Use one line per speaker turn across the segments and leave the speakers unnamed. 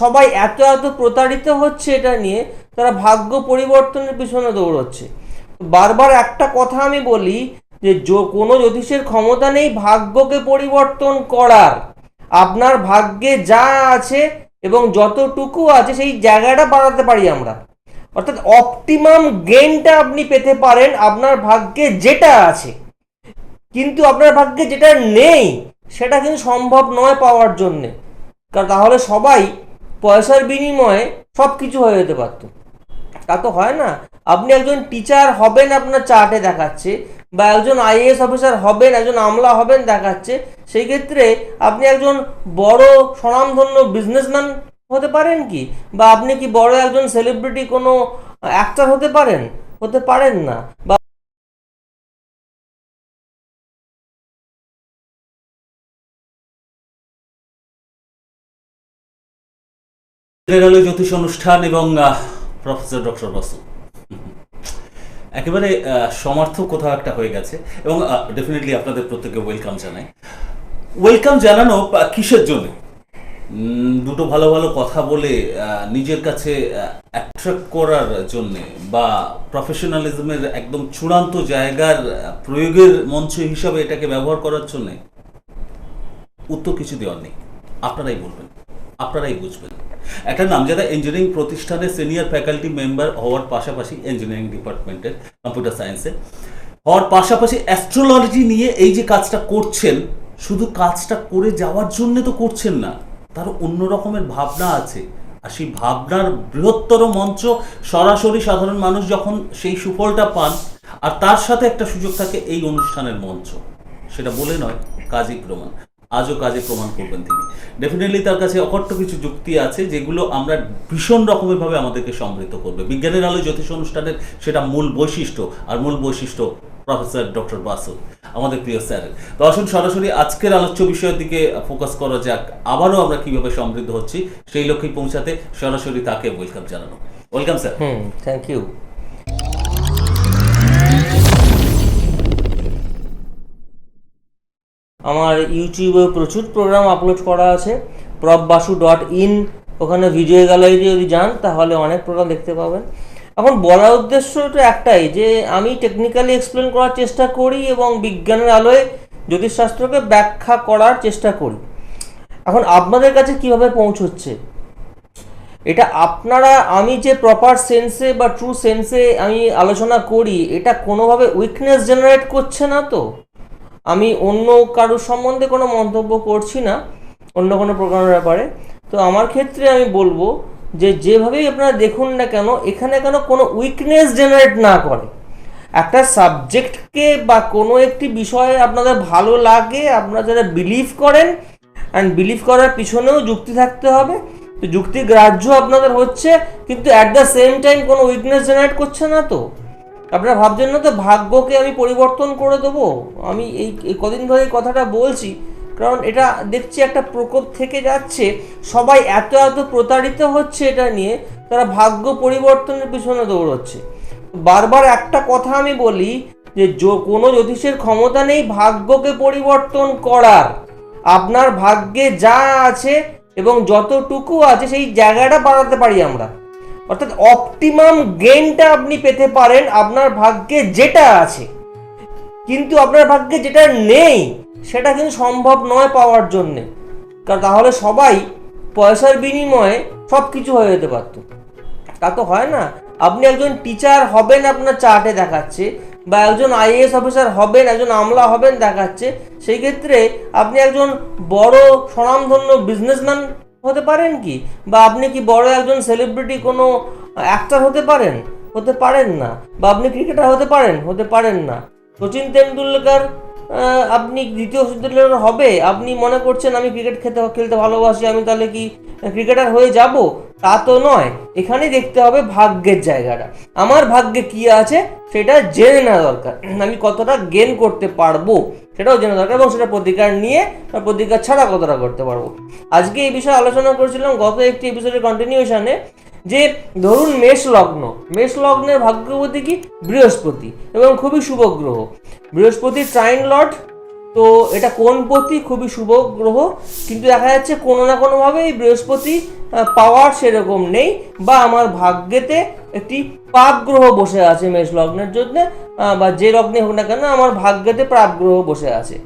সবাই এত এত প্রতারিত হচ্ছে এটা নিয়ে, তারা ভাগ্য পরিবর্তনের পিছনে দৌড়চ্ছে। বারবার একটা কথা আমি বলি যে কোনো জ্যোতিষের ক্ষমতা নেই ভাগ্যকে পরিবর্তন করার। আপনার ভাগ্যে যা আছে এবং যতটুকু আছে সেই জায়গাটা বাড়াতে পারি আমরা। অর্থাৎ অপটিমাম গেইনটা আপনি পেতে পারেন আপনার ভাগ্যে যেটা আছে। কিন্তু আপনার ভাগ্যে যেটা নেই, সেটা কিন্তু সম্ভব নয় পাওয়ার জন্যে। কারণ তাহলে সবাই পয়সার বিনিময়ে সব কিছু হয়ে যেতে পারতো। তা তো হয় না। আপনি একজন টিচার হবেন আপনার চার্টে দেখাচ্ছে, বা একজন আইএএস অফিসার হবেন, একজন আমলা হবেন দেখাচ্ছে, সেই ক্ষেত্রে আপনি একজন বড় স্বনামধন্য বিজনেসম্যান হতে পারেন কি? বা আপনি কি বড় একজন সেলিব্রিটি কোনো অ্যাক্টর হতে পারেন? হতে পারেন না। বা
জেনারেল জ্যোতিষ অনুষ্ঠান এবং প্রফেসর ডক্টর বসু একেবারে আহ, সমার্থক কোথাও একটা হয়ে গেছে এবং ডেফিনেটলি আপনাদের প্রত্যেকে ওয়েলকাম জানাই। ওয়েলকাম জানানো কিসের জন্য? দুটো ভালো ভালো কথা বলে নিজের কাছে অ্যাট্রাক্ট করার জন্যে বা প্রফেশনালিজমের একদম চূড়ান্ত জায়গার প্রয়োগের মঞ্চ হিসাবে এটাকে ব্যবহার করার জন্যে উত্তর কিছু দেওয়ার নেই। আপনারাই বলবেন আপনারাই বুঝবেন। একটা নামজাদা ইঞ্জিনিয়ারিং প্রতিষ্ঠানের সিনিয়র ফ্যাকাল্টি মেম্বার হওয়ার পাশাপাশি ইঞ্জিনিয়ারিং ডিপার্টমেন্টের কম্পিউটার সায়েন্সে হওয়ার পাশাপাশি অ্যাস্ট্রোলজি নিয়ে এই যে কাজটা করছেন, শুধু কাজটা করে যাওয়ার জন্য তো করছেন না, তার অন্য রকমের ভাবনা আছে। আর সেই ভাবনার বৃহত্তর মঞ্চ সরাসরি সাধারণ মানুষ যখন সেই সুফলটা পান, আর তার সাথে একটা সুযোগ থাকে এই অনুষ্ঠানের মঞ্চ। সেটা বলে নয় কাজই প্রমাণ। আজও কাজে প্রমাণ করবেন তিনি। ডেফিনেটলি তার কাছে অকট্ট কিছু যুক্তি আছে যেগুলো আমরা ভীষণ রকমের ভাবে আমাদেরকে সমৃদ্ধ করবে। বিজ্ঞানের আলো জ্যোতিষ অনুষ্ঠানের সেটা মূল বৈশিষ্ট্য, আর মূল বৈশিষ্ট্য প্রফেসর ডক্টর বাসু, আমাদের প্রিয় স্যার। তো আসুন সরাসরি আজকের আলোচ্য বিষয়ের দিকে ফোকাস করা যাক, আবারও আমরা কীভাবে সমৃদ্ধ হচ্ছি সেই লক্ষ্যে পৌঁছাতে সরাসরি তাকে ওয়েলকাম জানানো। Welcome sir
hmm thank you আমার ইউটিউবে প্রচুর প্রোগ্রাম আপলোড করা আছে প্রপ বাসু ডট ইন ওখানে ভিডিও গ্যালারি যদি যান, তাহলে অনেক প্রোগ্রাম দেখতে পাবেন। এখন বলার উদ্দেশ্য তো একটাই, যে আমি টেকনিক্যালি এক্সপ্লেন করার চেষ্টা করি এবং বিজ্ঞানের আলোয় জ্যোতিষশাস্ত্রকে ব্যাখ্যা করার চেষ্টা করি। এখন আপনাদের কাছে কীভাবে পৌঁছচ্ছে? এটা আপনারা, আমি যে প্রপার সেন্সে বা ট্রু সেন্সে আমি আলোচনা করি, এটা কোনোভাবে উইকনেস জেনারেট করছে না তো? আমি অন্য কারোর সম্বন্ধে কোনো মন্তব্য করছি না, অন্য কোনো প্রোগ্রামের ব্যাপারে। তো আমার ক্ষেত্রে আমি বলব যে যেভাবেই আপনারা দেখুন না কেন, এখানে কেন কোনো উইকনেস জেনারেট না করে। একটা সাবজেক্টকে বা কোনো একটি বিষয়ে আপনাদের ভালো লাগে, আপনারা যারা বিলিভ করেন অ্যান্ড বিলিভ করার পিছনেও যুক্তি থাকতে হবে। তো যুক্তি গ্রাহ্য আপনাদের হচ্ছে, কিন্তু অ্যাট দ্য সেম টাইম কোনো উইকনেস জেনারেট করছে না তো। আপনারা ভাবছেন না তো ভাগ্যকে আমি পরিবর্তন করে দেবো? আমি এই কদিন ধরে এই কথাটা বলছি, কারণ এটা দেখছি একটা প্রকোপ থেকে যাচ্ছে, সবাই এত এত প্রতারিত হচ্ছে এটা নিয়ে, তারা ভাগ্য পরিবর্তনের পিছনে দৌড়চ্ছে। বারবার একটা কথা আমি বলি যে, কোনো জ্যোতিষের ক্ষমতা নেই ভাগ্যকে পরিবর্তন করার। আপনার ভাগ্যে যা আছে এবং যতটুকু আছে সেই জায়গাটা বাড়াতে পারি আমরা। অর্থাৎ অপটিমাম গেইনটা আপনি পেতে পারেন আপনার ভাগ্যে যেটা আছে। কিন্তু আপনার ভাগ্যে যেটা নেই, সেটা কিন্তু সম্ভব নয় পাওয়ার জন্যে। কারণ তাহলে সবাই পয়সার বিনিময়ে সব কিছু হয়ে যেতে পারতো। তা তো হয় না। আপনি একজন টিচার হবেন আপনার চার্টে দেখাচ্ছে, বা একজন আইএএস অফিসার হবেন, একজন আমলা হবেন দেখাচ্ছে, সেই ক্ষেত্রে আপনি একজন বড় স্বনামধন্য বিজনেসম্যান হতে পারেন কি? বা আপনি কি বড় একজন সেলিব্রিটি কোনো অ্যাক্টর হতে পারেন? হতে পারেন না। বা আপনি ক্রিকেটার হতে পারেন? হতে পারেন না। সচিন তেন্ডুলকার আপনি দ্বিতীয় তেন্ডুলকার হবে। আপনি মনে করছেন আমি ক্রিকেট খেতে, খেলতে ভালোবাসি, আমি তাহলে কি ক্রিকেটার হয়ে যাব? তা তো নয়। এখানে দেখতে হবে ভাগ্যের জায়গাটা। আমার ভাগ্যে কি আছে? সেটা জেনে নেওয়া দরকার। আমি কতটা গেন করতে পারব? সেটাও জেনে দরকার এবং সেটা প্রতিকার নিয়ে প্রতিকার ছাড়া কতটা করতে পারব। আজকে এই বিষয়ে আলোচনা করেছিলাম গত একটি এপিসোডের কন্টিনিউশনে যে ধরুন মেষ লগ্ন, মেষ লগ্নের ভাগ্যবতী কি? বৃহস্পতি এবং খুবই শুভ গ্রহ। বৃহস্পতি ট্রাইন লর্ড তো এটা কোনপতি খুবই শুভ গ্রহ। কিন্তু দেখা যাচ্ছে কোনো না কোনোভাবে এই বৃহস্পতি পাওয়ার সেরকম নেই বা আমার ভাগ্যেতে একটি পাপ গ্রহ বসে আছে মেষ লগ্নের জন্য বা যে লগ্নে হোক না কেন আমার ভাগ্যেতে পাপ গ্রহ বসে আছে।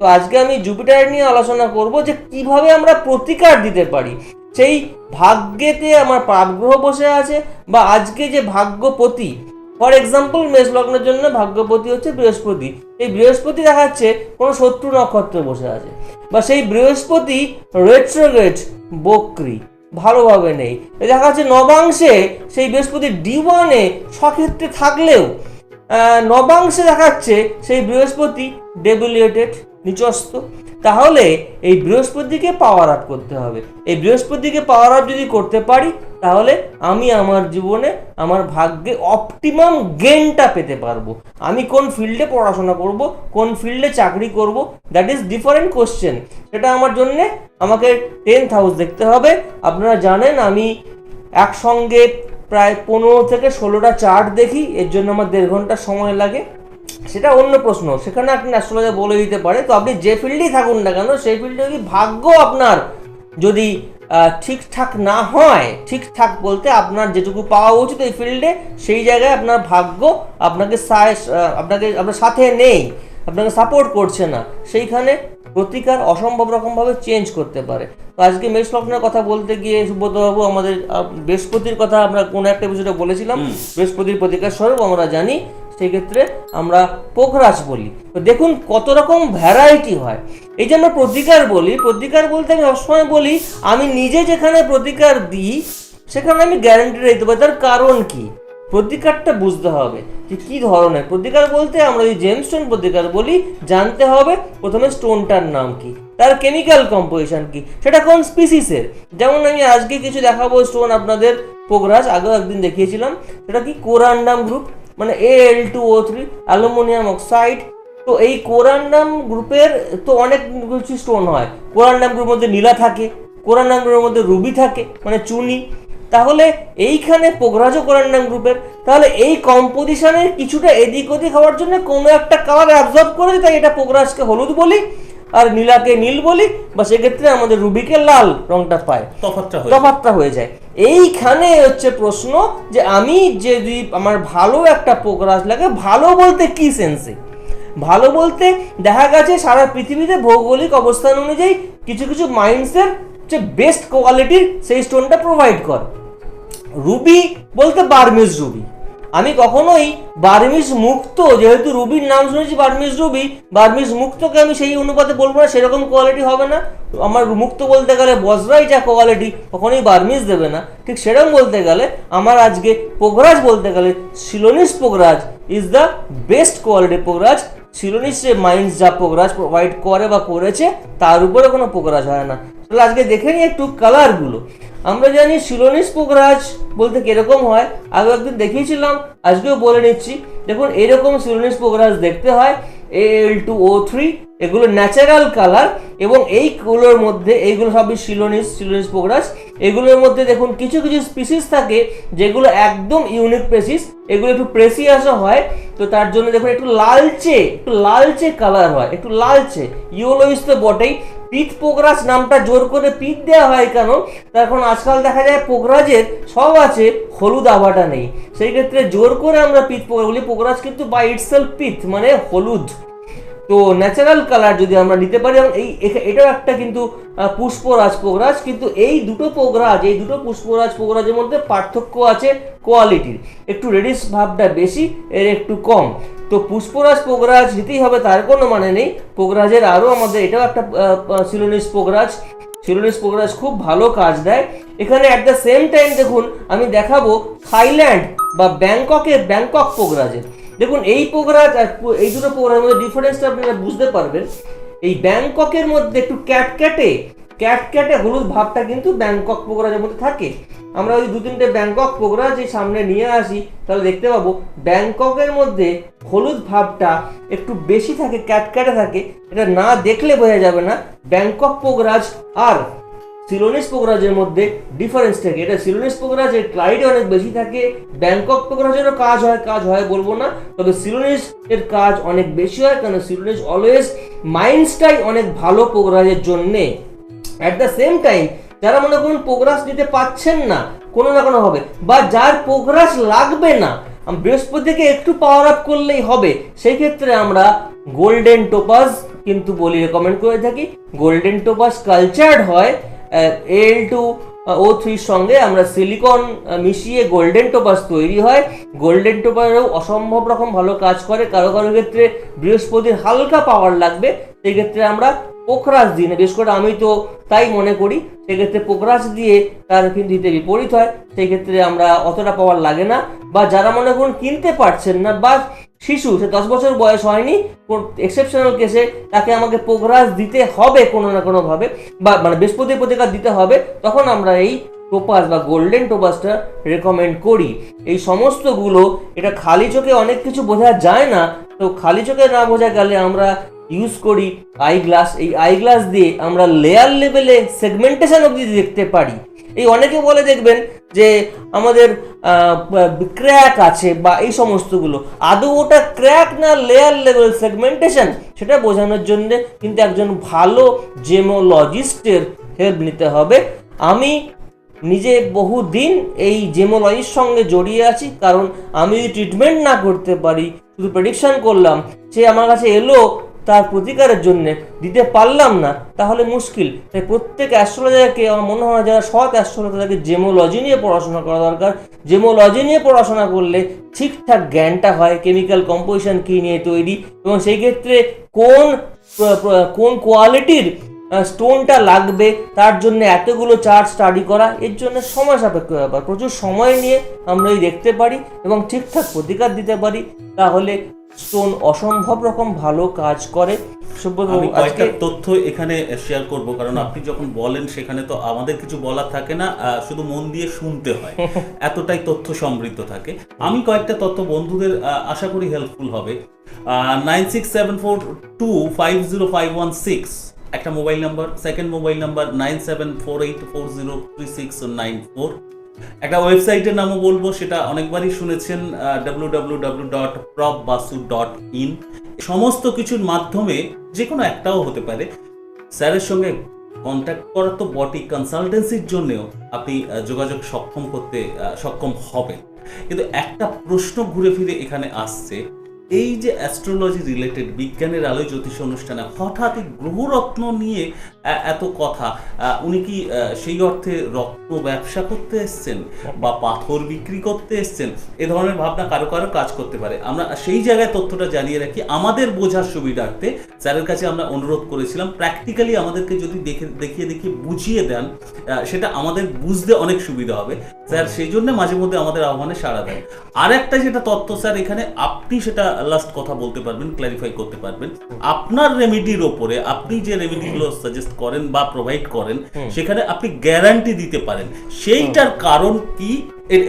তো আজকে আমি জুপিটার নিয়ে আলোচনা করব যে কীভাবে আমরা প্রতিকার দিতে পারি। সেই ভাগ্যেতে আমার পাপ গ্রহ বসে আছে বা আজকে যে ভাগ্যপতি ফর এক্সাম্পল মেষ লগ্নের জন্য ভাগ্যপতি হচ্ছে বৃহস্পতি। এই বৃহস্পতি দেখাচ্ছে কোনো শত্রু নক্ষত্রে বসে আছে। বা সেই বৃহস্পতি রেট্রোগ্রেট বক্রি, ভালোভাবে নেই। দেখা যাচ্ছে নবাংশে সেই বৃহস্পতি ডি ওয়ানে সক্ষেত্রে থাকলেও নবাংশে দেখাচ্ছে সেই বৃহস্পতি ডেবিলিয়েটেড নিচস্ত তাহলে এই বৃহস্পতিকে পাওয়ার আপ করতে হবে। এই বৃহস্পতিকে পাওয়ার আপ যদি করতে পারি, তাহলে আমি আমার জীবনে আমার ভাগ্যে অপটিমাম গেনটা পেতে পারব। আমি কোন ফিল্ডে পড়াশোনা করব, কোন ফিল্ডে চাকরি করব দ্যাট ইজ ডিফারেন্ট কোশ্চেন সেটা আমার জন্যে আমাকে টেন্থ হাউস দেখতে হবে। আপনারা জানেন, আমি একসঙ্গে প্রায় পনেরো থেকে ষোলোটা চার্ট দেখি, এর জন্য আমার দেড় ঘণ্টা সময় লাগে। সেটা অন্য প্রশ্ন। সেখানে আপনি অ্যাস্ট্রোলজার বলে দিতে পারে তো আপনি যে ফিল্ডেই থাকুন না কেন সেই ফিল্ডে যদি ভাগ্য আপনার যদি ঠিকঠাক না হয় ঠিকঠাক বলতে আপনার যেটুকু পাওয়া উচিত এই ফিল্ডে সেই জায়গায় আপনার ভাগ্য আপনাকে আপনাকে আপনার সাথে নেই আপনাকে সাপোর্ট করছে না। সেইখানে প্রতিকার অসম্ভব রকমভাবে চেঞ্জ করতে পারে। তো আজকে মেষ লগ্নের কথা বলতে গিয়ে সুব্রতবাবু আমাদের বৃহস্পতির কথা আমরা কোনো একটা বিষয়টা বলেছিলাম। বৃহস্পতির প্রতিকার স্বরূপ আমরা জানি। সেই ক্ষেত্রে আমরা পোখরাজ বলি। তো দেখুন কত রকম ভ্যারাইটি হয়। এই যে আমরা প্রতিকার বলি, প্রতিকার বলতে আমি সবসময় বলি, আমি নিজে যেখানে প্রতিকার দিই, সেখানে আমি গ্যারান্টি দিতে পারি। তার কারণ কি? প্রতিকারটা বুঝতে হবে যে কি ধরনের প্রতিকার বলতে আমরা যদি জেমস্টোন প্রতিকার বলি, জানতে হবে। প্রথমে স্টোনটার নাম কি? তার কেমিক্যাল কম্পোজিশন কি? সেটা কোন স্পিসিসের যেমন আমি আজকে কিছু দেখাবো স্টোন আপনাদের পোগরাজ আগেও একদিন দেখিয়েছিলাম। সেটা কি? কোরান্ডাম গ্রুপ মানে A L two O three aluminium oxide. তো এই কোরান্ডাম গ্রুপের তো অনেক কিছু স্টোন হয়। কোরান্ডাম গ্রুপের মধ্যে নীলা থাকে কোরান্ডাম গ্রুপের মধ্যে রুবি থাকে মানে চুনি। তাহলে এইখানে পোগরাজও কোরান্ডাম গ্রুপের তাহলে এই কম্পোজিশনের কিছুটা এদিক ওদিক হওয়ার জন্য কোনো একটা কালার অ্যাবজর্ব করে তাই এটা পোগরাজকে হলুদ বলি আর নীলাকে নীল বলি বা সেক্ষেত্রে আমাদের রুবিকে লাল রংটা পায়।
তফাৎটা হয়ে
হয়ে যায়। এইখানে হচ্ছে প্রশ্ন যে আমি যদি আমার ভালো একটা পোকরাজ লাগে, ভালো বলতে কি সেন্সে ভালো বলতে দেখা গেছে সারা পৃথিবীতে ভৌগোলিক অবস্থান অনুযায়ী কিছু কিছু মাইন্ডসের যে বেস্ট কোয়ালিটির সেই স্টোনটা প্রোভাইড করে। রুবি বলতে বার্মিজ রুবি। আমি কখনোই বার্মিজ মুক্ত, যেহেতু রুবির নাম শুনেছি বার্মিজ রুবি, বার্মিজ মুক্তকে আমি সেই অনুপাতে বলব না, সেরকম কোয়ালিটি হবে না। আমার মুক্ত বলতে গেলে বজরাই যা কোয়ালিটি কখনোই বার্মিজ দেবে না। ঠিক সেরকম বলতে গেলে আমার আজকে পোগরাজ বলতে গেলে সিলোনিস পোগরাজ ইজ দ্য বেস্ট কোয়ালিটি পোগরাজ। যে মাইন্ডস যা পোগরাজ প্রোভাইড করে বা করেছে, তার উপরে কোনো পোগরাজ হয় না। তাহলে আজকে দেখে নিই একটু কালারগুলো আমরা জানি সিলোনিস পোকরাজ বলতে কীরকম হয়? আগে একদিন দেখিয়েছিলাম, আজকেও বলে নিচ্ছি। দেখুন, এরকম সিলোনিস পোকরাজ দেখতে হয় A L two O three এগুলো ন্যাচারাল কালার এবং এইগুলোর মধ্যে, এইগুলো সবই সিলোনিস সিলোনিস পোগরাজ এগুলোর মধ্যে দেখুন, কিছু কিছু স্পিসিস থাকে যেগুলো একদম ইউনিক স্পেসিস এগুলো একটু প্রেসিয়াসও হয়। তো তার জন্য দেখুন, একটু লালচে একটু লালচে কালার হয়, একটু লালচে। ইউলোইস তো বটেই। পিত পোগরাজ নামটা জোর করে পিত দেওয়া হয় কেন? তার কারণ আজকাল দেখা যায় পোগরাজের সব আছে, হলুদ আভাটা নেই। সেই ক্ষেত্রে জোর করে আমরা পিত পোগরাজ বলি। পোগরাজ কিন্তু বাই ইটসেলফ পিত মানে হলুদ। তো ন্যাচারাল কালার যদি আমরা নিতে পারি, এবং এই এটাও একটা কিন্তু পুষ্পরাজ পোগরাজ কিন্তু এই দুটো পোগরাজ এই দুটো পুষ্পরাজ পোগরাজের মধ্যে পার্থক্য আছে কোয়ালিটির একটু রেডিশ ভাবটা বেশি, এর একটু কম। তো পুষ্পরাজ পোগরাজ নিতেই হবে, তার কোনো মানে নেই। পোগরাজের আরও আমাদের, এটাও একটা সিলোনিস পোগরাজ সিলোনিস পোগরাজ খুব ভালো কাজ দেয়। এখানে অ্যাট দ্য সেম টাইম দেখুন, আমি দেখাবো থাইল্যান্ড বা ব্যাংককের ব্যাংকক পোগরাজের দেখুন, এই পোগরাজ আর এই দুটো পোগরাজের মধ্যে ডিফারেন্সটা আপনারা বুঝতে পারবেন। এই ব্যাংককের মধ্যে একটু ক্যাটক্যাটে ক্যাটক্যাটে হলুদ ভাবটা কিন্তু ব্যাংকক পোগরাজের মধ্যে থাকে। আমরা ওই দু তিনটে ব্যাংকক পোগরাজ এই সামনে নিয়ে আসি, তাহলে দেখতে পাবো ব্যাংককের মধ্যে হলুদ ভাবটা একটু বেশি থাকে ক্যাটক্যাটে থাকে। এটা না দেখলে বোঝা যাবে না ব্যাংকক পোগরাজ আর সিলোনিস পোকরাজের মধ্যে ডিফারেন্স থাকে। এটা সিলোনিস পোকরাজের ক্লাইড অনেক বেশি থাকে, ব্যাংকক পোকরাজেরও কাজ হয় কাজ হয় বলব না, তবে সিলোনিস এর কাজ অনেক বেশি হয় কারণ সিলোনিস অলওয়েজ মাইন্ডসটাই অনেক ভালো পোকরাজের জন্যে। অ্যাট দ্য সেম টাইম যারা মনে করুন প্রোগ্রাস নিতে পাচ্ছেন না, কোনো না কোনো হবে, বা যার প্রোগ্রাস লাগবে না বৃহস্পতিকে একটু পাওয়ার আপ করলেই হবে, সেই ক্ষেত্রে আমরা গোল্ডেন টোপাস কিন্তু বলি রেকমেন্ড করে থাকি। গোল্ডেন টোপাস কালচার্ড হয় এল টু ও থ্রির সঙ্গে আমরা সিলিকন মিশিয়ে গোল্ডেন টোপাস তৈরি হয়। গোল্ডেন টোপাসেও অসম্ভব রকম ভালো কাজ করে। কারও কারও ক্ষেত্রে বৃহস্পতির হালকা পাওয়ার লাগবে। সেই ক্ষেত্রে আমরা পোখরাজ দিই না বিশেষ করে আমি তো তাই মনে করি। সেক্ষেত্রে পোখরাজ দিয়ে তার কিন্তু হিতে বিপরীত হয়। সেই ক্ষেত্রে আমরা অতটা পাওয়ার লাগে না। বা যারা মনে করুন কিনতে পারছেন না, বা শিশু, সে দশ বছর বয়স হয়নি এক্সেপশনাল কেসে তাকে আমাকে প্রোগ্রাস দিতে হবে কোনো না কোনোভাবে, বা মানে বৃহস্পতি প্রতিকার দিতে হবে, তখন আমরা এই টোপাস বা গোল্ডেন টোপাসটা রেকমেন্ড করি। এই সমস্তগুলো, এটা খালি চোখে অনেক কিছু বোঝা যায় না, তো খালি চোখে না বোঝা গেলে আমরা ইউজ করি আই গ্লাস এই আই গ্লাস দিয়ে আমরা লেয়ার লেভেলে সেগমেন্টেশন অবধি দেখতে পারি। এই অনেকে বলে দেখবেন যে আমাদের ক্র্যাক আছে বা এই সমস্তগুলো। আদৌ ওটা ক্র্যাক না লেয়ার লেভেল সেগমেন্টেশন সেটা বোঝানোর জন্য কিন্তু একজন ভালো জেমোলজিস্টের হেল্প নিতে হবে। আমি নিজে বহুদিন এই জেমোলজির সঙ্গে জড়িয়ে আছি, কারণ আমি ট্রিটমেন্ট না করতে পারি। শুধু প্রেডিকশন করলাম। সে আমার কাছে এলো তার প্রতিকারের জন্য দিতে পারলাম না, তাহলে মুশকিল। তাই প্রত্যেক অ্যাস্ট্রোলজারকে আমার মনে হয় যারা সৎ অ্যাস্ট্রোলজার, তাদেরকে জেমোলজি নিয়ে পড়াশোনা করা দরকার। জেমোলজি নিয়ে পড়াশোনা করলে ঠিকঠাক জ্ঞানটা হয়, কেমিক্যাল কম্পোজিশন কী নিয়ে তৈরি এবং সেই ক্ষেত্রে কোন কোন কোয়ালিটির স্টোনটা লাগবে, তার জন্য এতগুলো চার্ট স্টাডি করা, এর জন্য সময় সাপেক্ষ ব্যাপার। প্রচুর সময় নিয়ে আমরা এই দেখতে পারি এবং ঠিকঠাক প্রতিকার দিতে পারি, তাহলে স্টোন অসম্ভব রকম ভালো কাজ করে।
আমি কয়েকটা তথ্য এখানে শেয়ার করব কারণ আপনি যখন বলেন সেখানে তো আমাদের কিছু বলার থাকে না শুধু মন দিয়ে শুনতে হয়। এতটাই তথ্য সমৃদ্ধ থাকে। আমি কয়েকটা তথ্য বন্ধুদের আশা করি হেল্পফুল হবে। Nine six seven four two five zero five one six একটা mobile number second mobile number nine seven four eight four zero three six nine four একটা ওয়েবসাইটের নামও বলব, সেটা অনেকবারই শুনেছেন ইন সমস্ত কিছুর মাধ্যমে যে কোনো একটাও হতে পারে। স্যারের সঙ্গে কন্ট্যাক্ট করা তো বটি কনসালটেন্সির জন্যেও আপনি যোগাযোগ সক্ষম করতে সক্ষম হবেন। কিন্তু একটা প্রশ্ন ঘুরে ফিরে এখানে আসছে এই যে অ্যাস্ট্রোলজি রিলেটেড বিজ্ঞানের আলোয় জ্যোতিষ অনুষ্ঠানে হঠাৎ এই গ্রহরত্ন নিয়ে এত কথা উনি কি সেই অর্থে রত্ন ব্যবসা করতে এসছেন বা পাথর বিক্রি করতে এসছেন? এ ধরনের ভাবনা কারও কারও কাজ করতে পারে। আমরা সেই জায়গায় তথ্যটা জানিয়ে রাখি। আমাদের বোঝার সুবিধার্থে স্যারের কাছে আমরা অনুরোধ করেছিলাম প্র্যাকটিক্যালি আমাদেরকে যদি দেখে দেখিয়ে দেখিয়ে বুঝিয়ে দেন সেটা আমাদের বুঝতে অনেক সুবিধা হবে। স্যার সেই জন্য মাঝে মধ্যে আমাদের আহ্বানে সাড়া দেন। আর একটা যেটা তথ্য স্যার এখানে আপনি সেটা লাস্ট কথা বলতে পারবেন ক্ল্যারিফাই করতে পারবেন। আপনার রেমেডির ওপরে আপনি যে রেমেডিগুলো সাজেস্ট করেন বা প্রোভাইড করেন সেখানে আপনি গ্যারান্টি দিতে পারেন। সেইটার কারণ কি?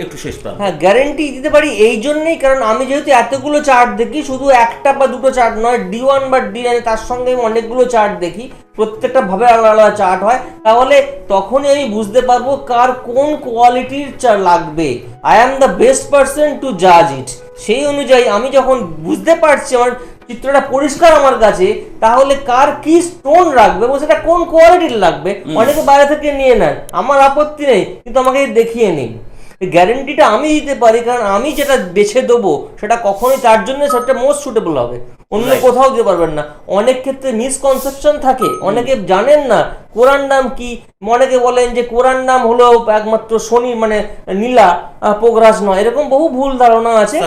একটু শেষ প্রান্ত।
হ্যাঁ গ্যারেন্টি দিতে পারি এই জন্যই কারণ আমি যেহেতু এতগুলো চার্ট দেখি শুধু একটা বা দুটো চার্ট নয় ডি ওয়ান বা ডি তার সঙ্গে আমি অনেকগুলো চার্ট দেখি প্রত্যেকটা ভাবে আলাদা আলাদা চার্ট হয় তাহলে তখনই আমি বুঝতে পারব কার কোন কোয়ালিটির লাগবে। I am the best person to জাজ ইট সেই অনুযায়ী আমি যখন বুঝতে পারছি আমার চিত্রটা পরিষ্কার আমার কাছে তাহলে কার কি স্টোন রাখবে এবং সেটা কোন কোয়ালিটির লাগবে অনেকে বাইরে থেকে নিয়ে নেন আমার আপত্তি নেই কিন্তু আমাকে দেখিয়ে নিন। গ্যারেন্টিটা আমি দিতে পারি কারণ আমি যেটা বেছে দেবো সেটা কখনোই তার জন্য সেটা মোস্ট সুটেবল হবে। অন্য কোথাও দিতে পারবেন না। অনেক ক্ষেত্রে মিসকনসেপশন থাকে। অনেকে জানেন না কোরআন নাম কি? অনেকে বলেন যে কোরআন নাম হলো একমাত্র শনি মানে নীলা আহ, পোগরাজ নয়। এরকম বহু ভুল ধারণা আছে।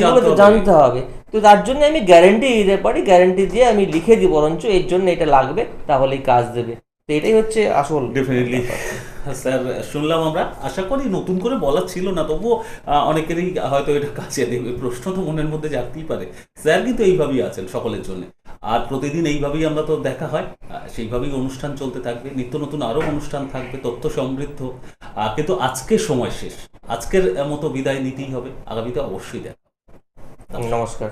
জানতে
তো জানতে হবে। তো তার জন্য আমি গ্যারেন্টি দিতে পারি। গ্যারেন্টি দিয়ে আমি লিখে দিই বরঞ্চ এর জন্য এটা লাগবে তাহলেই কাজ দেবে। তো এটাই হচ্ছে আসল
ডেফিনেটলি স্যার, শুনলাম আমরা। আশা করি নতুন করে বলার ছিল না, তবুও অনেকেরই হয়তো এটা কাছে দেবে। প্রশ্ন তো মনের মধ্যে জাগতেই পারে। স্যার কিন্তু এইভাবেই আছেন সকলের জন্য। আর প্রতিদিন এইভাবেই আমরা তো দেখা হয়। সেইভাবেই অনুষ্ঠান চলতে থাকবে। নিত্য নতুন আরও অনুষ্ঠান থাকবে, তথ্য সমৃদ্ধ। কিন্তু আজকের সময় শেষ। আজকের মতো বিদায় নিতেই হবে। আগামীতে অবশ্যই দেখা
নমস্কার।